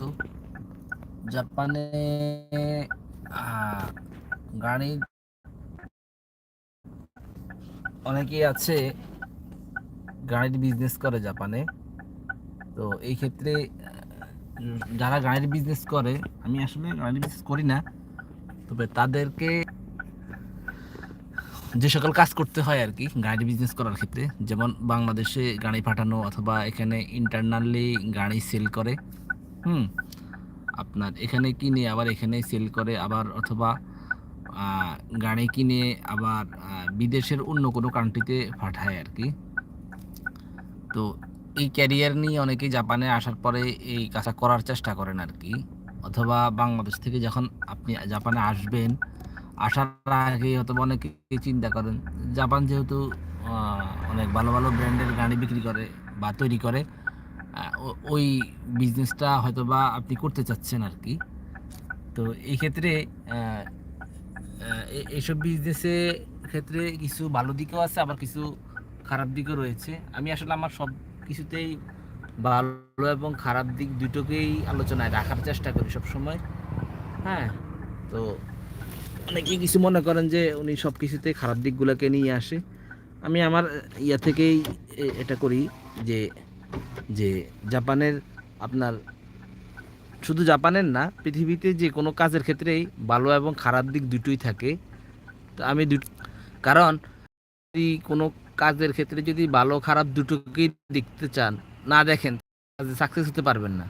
তো জাপানে গাড়ির অনেকেই আছে, গাড়ির বিজনেস করে জাপানে। তো এই ক্ষেত্রে, যারা গাড়ির বিজনেস করে, আমি আসলে গাড়ির বিজনেস করি না, তবে তাদেরকে যে সকল কাজ করতে হয় আর কি গাড়ি বিজনেস করার ক্ষেত্রে, যেমন বাংলাদেশে গাড়ি পাঠানো অথবা এখানে ইন্টারনালি গাড়ি সেল করে হুম, আপনার এখানে কিনে আবার এখানে সেল করে আবার অথবা গাড়ি কিনে আবার বিদেশের অন্য কোনো কান্ট্রিতে পাঠায় আর কি। তো এই ক্যারিয়ার নিয়ে অনেকেই জাপানে আসার পরে এই কাজটা করার চেষ্টা করেন আর কি। অথবা বাংলাদেশ থেকে যখন আপনি জাপানে আসবেন, আসার আগে হয়তো অনেকে চিন্তা করেন, জাপান যেহেতু অনেক ভালো ভালো ব্র্যান্ডের গাড়ি বিক্রি করে বা তৈরি করে ওই বিজনেসটা হয়তো বা আপনি করতে চাচ্ছেন আর কি তো এই ক্ষেত্রে এইসব বিজনেসে ক্ষেত্রে কিছু ভালো দিকও আছে, আবার কিছু খারাপ দিকও রয়েছে। আমি আসলে আমার সব কিছুতেই ভালো এবং খারাপ দিক দুটোকেই আলোচনায় রাখার চেষ্টা করি সব সময় হ্যাঁ তো অনেকে কিছু মনে করেন যে উনি সব কিছুতে খারাপ দিকগুলোকে নিয়ে আসে। আমি আমার ইয়া থেকেই এটা করি যে যে জাপানের আপনার শুধু জাপানের না, পৃথিবীতে যে কোনো কাজের ক্ষেত্রেই ভালো এবং খারাপ দিক দুটোই থাকে। তো আমি দুটো, কারণ যদি কোনো কাজের ক্ষেত্রে যদি ভালো খারাপ দুটোকেই দেখতে চান, না দেখেন, কাজে সাকসেস হতে পারবেন না।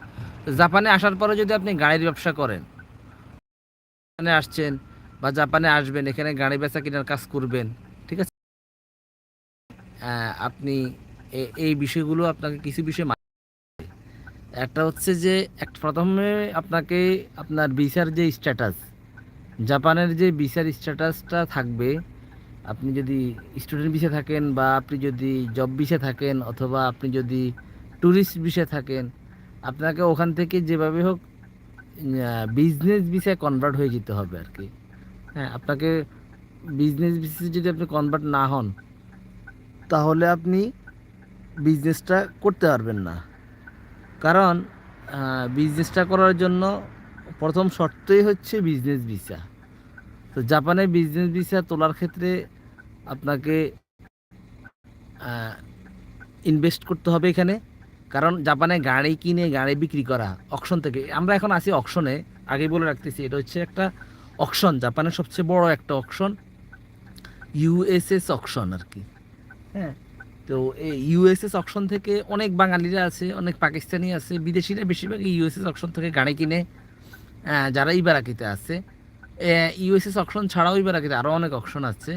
জাপানে আসার পরে যদি আপনি গাড়ির ব্যবসা করেন জাপানে আসছেন বা জাপানে আসবেন, এখানে গাড়ি বেচা কেনার কাজ করবেন, ঠিক আছে? আপনি এই বিষয়গুলো আপনাকে কিছু বিষয় একটা হচ্ছে যে, একটা প্রথমে আপনাকে আপনার ভিসার যে স্ট্যাটাস জাপানের যে ভিসার স্ট্যাটাসটা থাকবে, আপনি যদি স্টুডেন্ট ভিসা থাকেন বা আপনি যদি জব ভিসা থাকেন অথবা আপনি যদি ট্যুরিস্ট ভিসা থাকেন, আপনাকে ওখান থেকে যেভাবে হোক বিজনেস ভিসায় কনভার্ট হয়ে যেতে হবে আর কি। হ্যাঁ আপনাকে বিজনেস ভিসা যদি আপনি কনভার্ট না হন, তাহলে আপনি বিজনেসটা করতে পারবেন না। কারণ বিজনেসটা করার জন্য প্রথম শর্তই হচ্ছে বিজনেস ভিসা তো জাপানে বিজনেস ভিসা তোলার ক্ষেত্রে আপনাকে ইনভেস্ট করতে হবে এখানে। কারণ জাপানে গাড়ি কিনে গাড়ি বিক্রি করা অকশন থেকে, আমরা এখন আছি অকশনে আগে বলে রাখতেছি, এটা হচ্ছে একটা অকশন জাপানের সবচেয়ে বড় একটা অকশন ইউএসএস অকশন আর কি। হ্যাঁ তো এই ইউএসএস অকশন থেকে অনেক বাঙালিরা আছে, অনেক পাকিস্তানি আছে, বিদেশিরা বেশিরভাগ ইউএসএস অকশন থেকে গাড়ি কিনে যারা ইবারাকিতে আছে। ইউএসএস অকশন ছাড়াও ইবারাকিতে আরও অনেক অকশন আছে।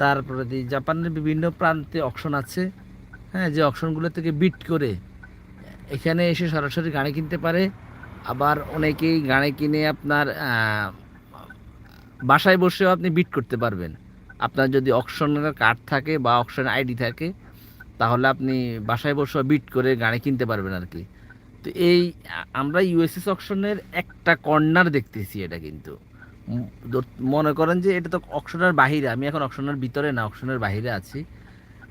তারপরে জাপানের বিভিন্ন প্রান্তে অকশন আছে হ্যাঁ যে অকশনগুলো থেকে বিট করে, এখানে এসে সরাসরি গাড়ি কিনতে পারে। আবার অনেকেই গাড়ি কিনে আপনার বাসায় বসেও আপনি বিট করতে পারবেন। আপনার যদি অকশনের কার্ড থাকে বা অকশন আইডি থাকে, তাহলে আপনি বাসায় বসে বিট করে গাড়ি কিনতে পারবেন আর কি। তো এই আমরা ইউএসএস অকশনের একটা কর্নার দেখতেছি এটা কিন্তু। মনে করেন যে এটা তো অকশনের বাহিরে, আমি এখন অকশনের ভিতরে না, অকশনের বাহিরে আছি।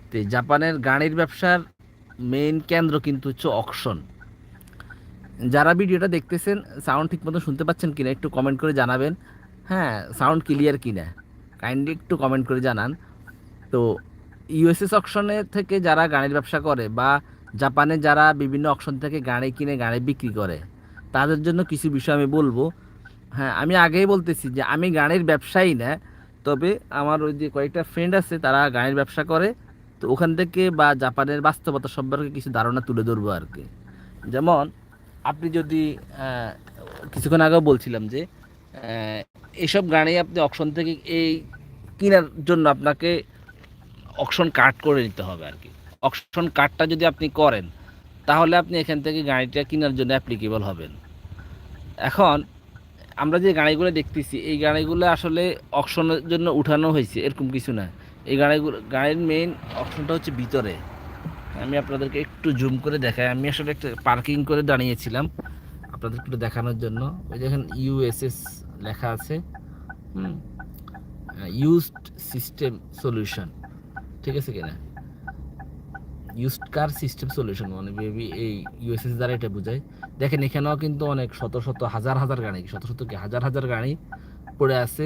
তো জাপানের গাড়ির ব্যবসার মেইন কেন্দ্র কিন্তু হচ্ছে অকশন। যারা ভিডিওটা দেখতেছেন সাউন্ড ঠিক মতো শুনতে পাচ্ছেন কিনা একটু কমেন্ট করে জানাবেন। হ্যাঁ সাউন্ড ক্লিয়ার কিনা। কাইন্ডলি একটু কমেন্ট করে জানান। তো ইউএসএস অকশনে থেকে যারা গাড়ির ব্যবসা করে বা জাপানে যারা বিভিন্ন অকশন থেকে গাড়ি কিনে গাড়ি বিক্রি করে, তাদের জন্য কিছু বিষয় আমি বলব। হ্যাঁ আমি আগেই বলতেছি যে আমি গাড়ির ব্যবসায়ী না, তবে আমার ওই যে কয়েকটা ফ্রেন্ড আছে তারা গাড়ির ব্যবসা করে, তো ওখান থেকে বা জাপানের বাস্তবতা সম্পর্কে কিছু ধারণা তুলে ধরবো আর কি। যেমন, আপনি যদি কিছুক্ষণ আগেও বলছিলাম যে আহ, এইসব গাড়ি আপনি অকশন থেকে এই কেনার জন্য আপনাকে অকশন কার্ড করে নিতে হবে আর কি। অকশন কার্ডটা যদি আপনি করেন তাহলে আপনি এখান থেকে গাড়িটা কেনার জন্য অ্যাপ্লিকেবল হবেন। এখন আমরা যে গাড়িগুলো দেখতেছি এই গাড়িগুলো আসলে অকশনের জন্য উঠানো হয়েছে এরকম কিছু না। এই গাড়িগুলো গাড়ির মেইন অপশনটা হচ্ছে ভিতরে। আমি আপনাদেরকে একটু জুম করে দেখাই। আমি আসলে একটা পার্কিং করে দাঁড়িয়েছিলাম আপনাদেরকে একটু দেখানোর জন্য। ওই দেখেন ইউএসএস লেখা আছে। ইউজড সিস্টেম সলিউশন ঠিক আছে কিনা? ইউজড কার সিস্টেম সলিউশন মানে বেবি এই ইউএসএস দ্বারা এটা বোঝায়। দেখেন এখানেও কিন্তু অনেক শত শত হাজার হাজার গাড়ি শত শত কি হাজার হাজার গাড়ি পড়ে আছে।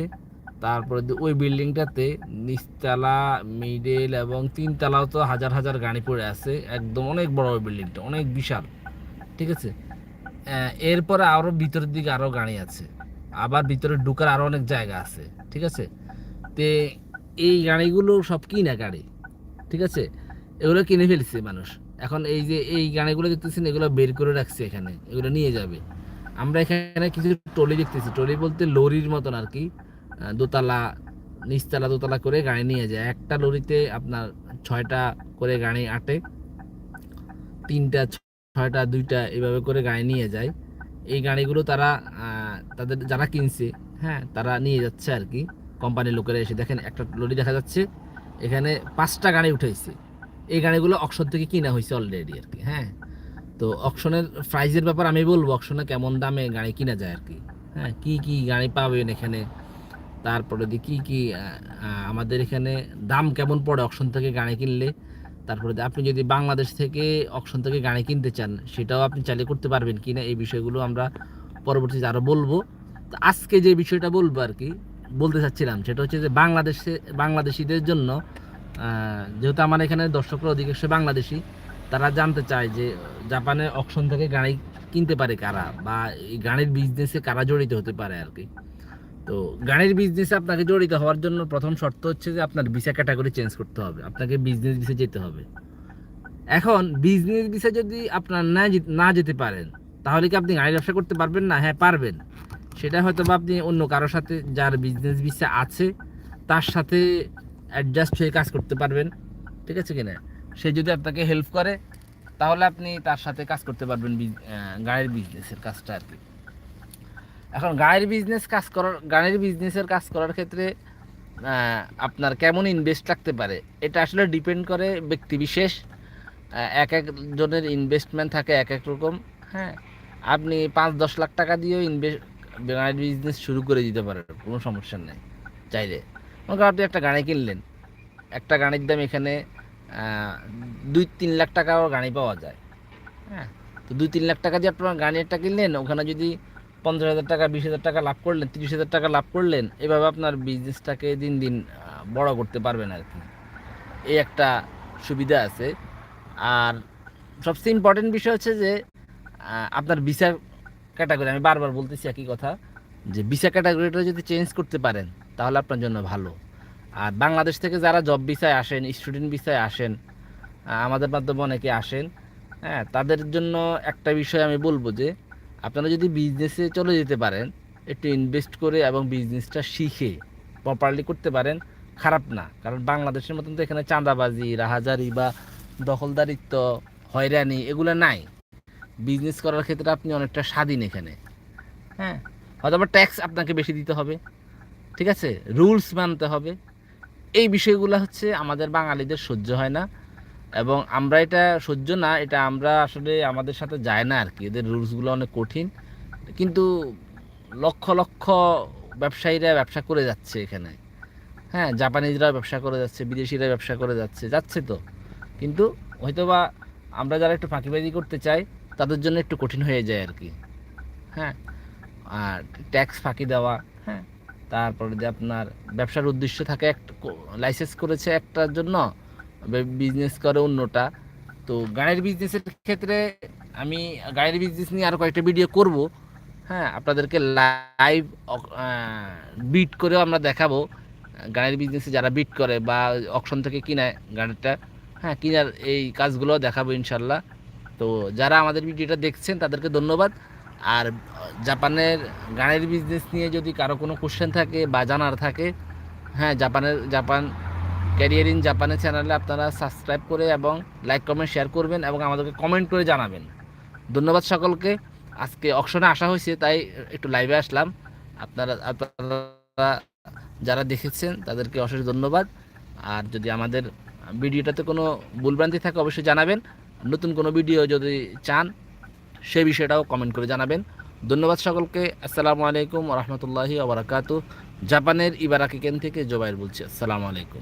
তারপরে ওই বিল্ডিংটাতে নিচতলা মিডল এবং তিনতলাও তো হাজার হাজার গাড়ি পড়ে আছে। একদম অনেক বড় ওই বিল্ডিংটা অনেক বিশাল। ঠিক আছে? এরপরে আরও ভিতরের দিকে আরও গাড়ি আছে। আবার ভিতরে ঢুকার আরও অনেক জায়গা আছে, ঠিক আছে? তে এই গাড়িগুলো সব কিনা গাড়ি, ঠিক আছে? এগুলো কিনে ফেলছে মানুষ। এখন এই যে এই গাড়িগুলো দেখতেছেন, এগুলো বের করে রাখছে এখানে, এগুলো নিয়ে যাবে। আমরা এখানে কিছু টলি দেখতেছি টলি বলতে লরির মতন আর কি। দোতলা, নিচতলা দোতলা করে গাড়ি নিয়ে যায়। একটা লরিতে আপনার ছয়টা করে গাড়ি আটে, তিনটা, ছয়টা, দুইটা এভাবে করে গাড়ি নিয়ে যায়। এই গাড়িগুলো তারা তাদের যারা কিনছে হ্যাঁ তারা নিয়ে যাচ্ছে আর কি। কোম্পানির লোকেরা এসে দেখেন, একটা লরি দেখা যাচ্ছে, এখানে পাঁচটা গাড়ি উঠেছে। এই গাড়িগুলো অকশন থেকে কিনা হয়েছে অলরেডি আর কি হ্যাঁ। তো অকশনের প্রাইজের ব্যাপার আমি বলব অকশনে কেমন দামে গাড়ি কিনা যায় আর কি হ্যাঁ। কি কি গাড়ি পাবেন এখানে? তারপরে দিয়ে কি কি আমাদের এখানে দাম কেমন পড়ে অকশন থেকে গাড়ি কিনলে? তারপরে আপনি যদি বাংলাদেশ থেকে অকশন থেকে গাড়ি কিনতে চান, সেটাও আপনি চাইলে করতে পারবেন কি না এই বিষয়গুলো আমরা পরবর্তীতে আরও বলব, তো আজকে যে বিষয়টা বলব আর কি, বলতে চাচ্ছিলাম, সেটা হচ্ছে যে বাংলাদেশে, বাংলাদেশিদের জন্য যেহেতু আমার এখানে দর্শকরা অধিকাংশ বাংলাদেশি, তারা জানতে চায় যে জাপানে অকশন থেকে গাড়ি কিনতে পারে কারা, বা এই গাড়ির বিজনেসে কারা জড়িত হতে পারে আর কি। তো গাড়ির বিজনেসে আপনাকে জড়িত হওয়ার জন্য প্রথম শর্ত হচ্ছে যে আপনার ভিসা ক্যাটাগরি চেঞ্জ করতে হবে, আপনাকে বিজনেস ভিসা যেতে হবে। এখন বিজনেস ভিসা যদি আপনার না না যেতে পারেন তাহলে কি আপনি গাড়ির ব্যবসা করতে পারবেন না? হ্যাঁ পারবেন। সেটা হয়তো বা আপনি অন্য কারোর সাথে যার বিজনেস ভিসা আছে, তার সাথে অ্যাডজাস্ট হয়ে কাজ করতে পারবেন। ঠিক আছে কিনা? সে যদি আপনাকে হেল্প করে, তাহলে আপনি তার সাথে কাজ করতে পারবেন গাড়ির বিজনেসের কাজটা আর কি। এখন গাড়ির বিজনেস কাজ করার, গাড়ির বিজনেসের কাজ করার ক্ষেত্রে আপনার কেমন ইনভেস্ট লাগতে পারে? এটা আসলে ডিপেন্ড করে ব্যক্তি বিশেষ। এক একজনের ইনভেস্টমেন্ট থাকে এক এক রকম। হ্যাঁ আপনি পাঁচ, দশ লাখ টাকা দিয়েও ইনভেস্ট গাড়ির বিজনেস শুরু করে দিতে পারেন, কোনো সমস্যা নেই, চাইলে। মনে আপনি একটা গাড়ি কিনলেন, একটা গাড়ির দাম এখানে দুই, তিন লাখ টাকাও গাড়ি পাওয়া যায় হ্যাঁ? তো দুই, তিন লাখ টাকা দিয়ে আপনার গাড়ি একটা কিনলেন, ওখানে যদি পঞ্চাশ হাজার টাকা, বিশ হাজার টাকা লাভ করলেন, তিরিশ হাজার টাকা লাভ করলেন, এভাবে আপনার বিজনেসটাকে দিন দিন বড় করতে পারবেন আর কি। এই একটা সুবিধা আছে। আর সবচেয়ে ইম্পর্টেন্ট বিষয় হচ্ছে যে আপনার ভিসা ক্যাটাগরি আমি বারবার বলতেছি একই কথা, যে ভিসা ক্যাটাগরিটা যদি চেঞ্জ করতে পারেন, তাহলে আপনার জন্য ভালো। আর বাংলাদেশ থেকে যারা জব ভিসায় আসেন স্টুডেন্ট ভিসায় আসেন আমাদের মাধ্যমে অনেকে আসেন হ্যাঁ তাদের জন্য একটা বিষয় আমি বলব যে, আপনারা যদি বিজনেসে চলে যেতে পারেন, একটু ইনভেস্ট করে এবং বিজনেসটা শিখে প্রপারলি করতে পারেন, খারাপ না। কারণ বাংলাদেশের মতন তো এখানে চাঁদাবাজি, রাহাজারি বা দখলদারিত্ব, হয়রানি এগুলো নাই। বিজনেস করার ক্ষেত্রে আপনি অনেকটা স্বাধীন এখানে। হ্যাঁ? হয়তো আবার ট্যাক্স আপনাকে বেশি দিতে হবে। ঠিক আছে? রুলস মানতে হবে। এই বিষয়গুলো হচ্ছে আমাদের বাঙালিদের সহ্য হয় না। এবং আমরা এটা সহ্য না, এটা আমরা আসলে আমাদের সাথে যায় না আর কি এদের রুলসগুলো অনেক কঠিন। কিন্তু লক্ষ লক্ষ ব্যবসায়ীরা ব্যবসা করে যাচ্ছে এখানে। হ্যাঁ? জাপানিজরা ব্যবসা করে যাচ্ছে বিদেশিরা ব্যবসা করে যাচ্ছে যাচ্ছে তো। কিন্তু হয়তোবা আমরা যারা একটু ফাঁকিবাজি করতে চাই তাদের জন্য একটু কঠিন হয়ে যায় আর কি। হ্যাঁ? আর ট্যাক্স ফাঁকি দেওয়া হ্যাঁ? তারপরে যে আপনার ব্যবসার উদ্দেশ্য থাকে একটা লাইসেন্স করেছে একটার জন্য বিজনেস করে অন্যটা। তো গাড়ির বিজনেসের ক্ষেত্রে আমি গাড়ির বিজনেস নিয়ে আরও কয়েকটা ভিডিও করব। হ্যাঁ? আপনাদেরকে লাইভ বিট করেও আমরা দেখাবো। গাড়ির বিজনেসে যারা বিট করে বা অকশন থেকে কিনে গাড়িটা হ্যাঁ? কিনার এই কাজগুলো দেখাবো ইনশাল্লাহ। তো যারা আমাদের ভিডিওটা দেখছেন, তাদেরকে ধন্যবাদ। আর জাপানের গানের বিজনেস নিয়ে যদি কারও কোনো কোশ্চেন থাকে বা জানার থাকে হ্যাঁ জাপানের, জাপান ক্যারিয়ার ইন জাপানের চ্যানেলে আপনারা সাবস্ক্রাইব করে এবং লাইক কমেন্ট শেয়ার করবেন এবং আমাদেরকে কমেন্ট করে জানাবেন। ধন্যবাদ সকলকে। আজকে অকশনে আসা হয়েছে, তাই একটু লাইভে আসলাম। আপনারা আপনারা যারা দেখেছেন, তাদেরকে অশেষ ধন্যবাদ। আর যদি আমাদের ভিডিওটাতে কোনো ভুলভ্রান্তি থাকে, অবশ্যই জানাবেন। নতুন কোনো ভিডিও যদি চান সে বিষয়টাও কমেন্ট করে জানাবেন। ধন্যবাদ সকলকে। আসসালামু আলাইকুম রহমতুল্লাহি আবরাকাতু জাপানের ইবারাকি কেন থেকে জোবাইর বলছি। আসসালামু আলাইকুম।